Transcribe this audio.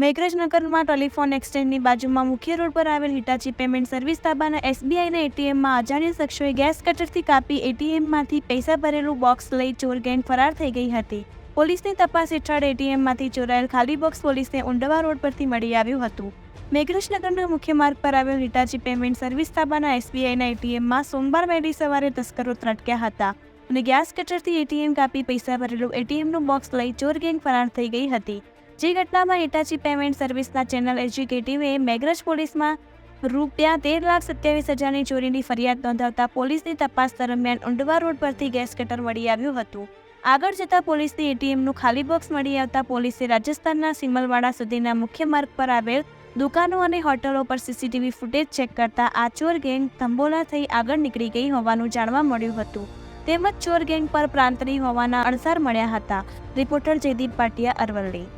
મેઘરજનગરમાં telephone એક્સચેન્જની બાજુમાં મુખ્ય road પર આવેલ હિટાચી પેમેન્ટ સર્વિસ તાબાના એસબીઆઈના એટીએમમાં અજાણ્યા શખ્સોએ ગેસ કટરથી કાપી એટીએમમાંથી પૈસા ભરેલું બોક્સ લઈ ચોર ગેંગ ફરાર થઈ ગઈ હતી. પોલીસની તપાસ હેઠળ એટીએમમાંથી ચોરાયેલ ખાલી બોક્સ પોલીસને ઉંડવા રોડ પરથી મળી આવ્યું હતું. મેઘરજનગરના મુખ્ય માર્ગ પર આવેલ હિટાચી પેમેન્ટ સર્વિસ તાબાના એસબીઆઈના એટીએમમાં સોમવાર વહેલી સવારે તસ્કરો ત્રટક્યા હતા અને ગેસ કટરથી એટીએમ કાપી પૈસા ભરેલું એટીએમનું બોક્સ લઈ ચોર ગેંગ ફરાર થઈ ગઈ હતી. જે ઘટનામાં હિટાચી પેમેન્ટ સર્વિસના ચેનલ એક્ઝિક્યુટિવે મેગ્રજ પોલીસમાં રૂપિયા તેર લાખ સત્યાવીસ હજારની ચોરીની ફરિયાદ નોંધાવતા પોલીસની તપાસ દરમિયાન ઉંડવા રોડ પરથી ગેસ કટર મળી આવ્યું હતું. આગળ જતા પોલીસની એટીએમનું ખાલી બોક્સ મળી આવતા પોલીસે રાજસ્થાનના સિમલવાડા સુધીના મુખ્ય માર્ગ પર આવેલ દુકાનો અને હોટલો પર સીસીટીવી ફૂટેજ ચેક કરતા આ ચોર ગેંગ થંબોલા થઈ આગળ નીકળી ગઈ હોવાનું જાણવા મળ્યું હતું. તેમજ ચોર ગેંગ પર પ્રાંતની હોવાના અણસાર મળ્યા હતા. રિપોર્ટર જયદીપ પાટિયા અરવલ્લી.